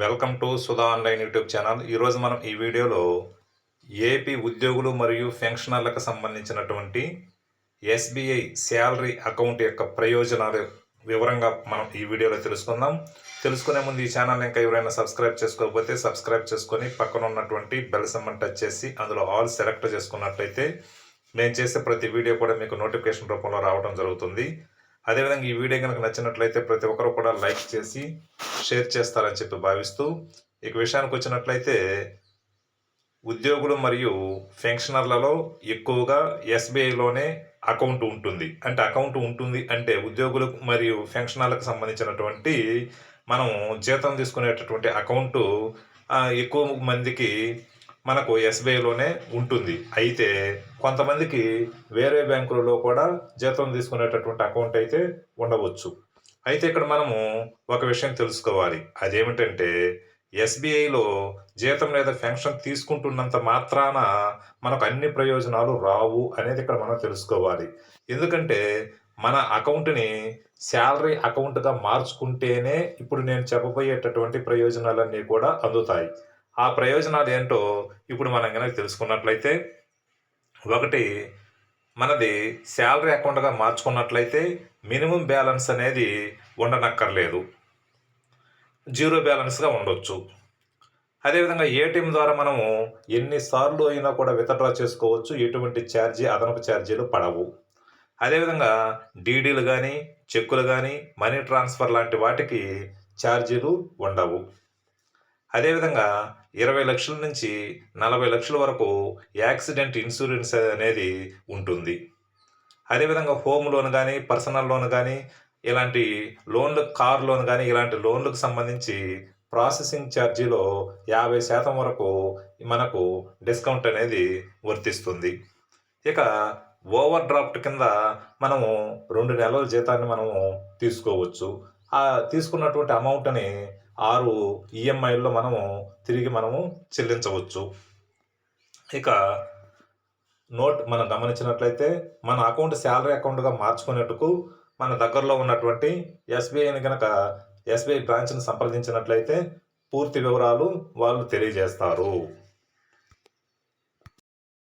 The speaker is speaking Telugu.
Welcome to Sudha online YouTube channel. ఈరోజు మనం ఈ వీడియోలో ఏపీ ఉద్యోగులు మరియు పెన్షనర్లకు సంబంధించినటువంటి ఎస్బీఐ శాలరీ అకౌంట్ యొక్క ప్రయోజనాలు వివరంగా మనం ఈ వీడియోలో తెలుసుకుందాం. తెలుసుకునే ముందు ఈ ఛానల్ ఇంకా ఎవరైనా సబ్స్క్రైబ్ చేసుకోకపోతే సబ్స్క్రైబ్ చేసుకొని పక్కన ఉన్నటువంటి బెల్ సమ్మన్ టచ్ చేసి అందులో ఆల్ సెలెక్ట్ చేసుకున్నట్లయితే నేను చేసే ప్రతి వీడియో కూడా మీకు నోటిఫికేషన్ రూపంలో రావడం జరుగుతుంది. అదేవిధంగా ఈ వీడియో కనుక నచ్చినట్లయితే ప్రతి ఒక్కరు కూడా లైక్ చేసి షేర్ చేస్తారని చెప్పి భావిస్తూ ఇక విషయానికి వచ్చినట్లయితే ఉద్యోగులు మరియు పెన్షనర్లలో ఎక్కువగా ఎస్బీఐలోనే అకౌంట్ ఉంటుంది. అంటే అకౌంట్ ఉంటుంది అంటే ఉద్యోగులకు మరియు పెన్షనర్లకు సంబంధించినటువంటి మనం జీతం తీసుకునేటటువంటి అకౌంటు ఎక్కువ మందికి మనకు ఎస్బీఐలోనే ఉంటుంది. అయితే కొంతమందికి వేరే బ్యాంకులలో కూడా జీతం తీసుకునేటటువంటి అకౌంట్ అయితే ఉండవచ్చు. అయితే ఇక్కడ మనము ఒక విషయం తెలుసుకోవాలి. అదేమిటంటే ఎస్బీఐలో జీతం లేదా పెన్షన్ తీసుకుంటున్నంత మాత్రాన మనకు అన్ని ప్రయోజనాలు రావు అనేది ఇక్కడ మనం తెలుసుకోవాలి. ఎందుకంటే మన అకౌంట్ని శాలరీ అకౌంట్గా మార్చుకుంటేనే ఇప్పుడు నేను చెప్పబోయేటటువంటి ప్రయోజనాలన్నీ కూడా అందుతాయి. ఆ ప్రయోజనాలు ఏంటో ఇప్పుడు మనం కనుక తెలుసుకున్నట్లయితే ఒకటి మనది శాలరీ అకౌంట్గా మార్చుకున్నట్లయితే మినిమం బ్యాలెన్స్ అనేది ఉండనక్కర్లేదు. జీరో బ్యాలెన్స్గా ఉండొచ్చు. అదేవిధంగా ఏటీఎం ద్వారా మనము ఎన్నిసార్లు అయినా కూడా విత్డ్రా చేసుకోవచ్చు. ఎటువంటి ఛార్జీ అదనపు ఛార్జీలు పడవు. అదేవిధంగా డీడీలు కానీ చెక్కులు కానీ మనీ ట్రాన్స్ఫర్ లాంటి వాటికి ఛార్జీలు ఉండవు. అదేవిధంగా ఇరవై లక్షల నుంచి నలభై లక్షల వరకు యాక్సిడెంట్ ఇన్సూరెన్స్ అనేది ఉంటుంది. అదేవిధంగా హోమ్ లోన్ కానీ పర్సనల్ లోన్ కానీ ఇలాంటి లోన్లు కార్ లోన్ కానీ ఇలాంటి లోన్లకు సంబంధించి ప్రాసెసింగ్ ఛార్జీలో యాభై శాతం వరకు మనకు డిస్కౌంట్ అనేది వర్తిస్తుంది. ఇక ఓవర్ డ్రాఫ్ట్ కింద మనము రెండు నెలల జీతాన్ని మనము తీసుకోవచ్చు. ఆ తీసుకున్నటువంటి అమౌంట్ని ఆరు ఈఎంఐల్లో మనము తిరిగి మనము చెల్లించవచ్చు. ఇక నోట్ మనం గమనించినట్లయితే మన అకౌంట్ శాలరీ అకౌంట్గా మార్చుకునేట్టుకు మన దగ్గరలో ఉన్నటువంటి ఎస్బీఐని కనుక ఎస్బీఐ బ్రాంచ్ని సంప్రదించినట్లయితే పూర్తి వివరాలు వాళ్ళు తెలియజేస్తారు.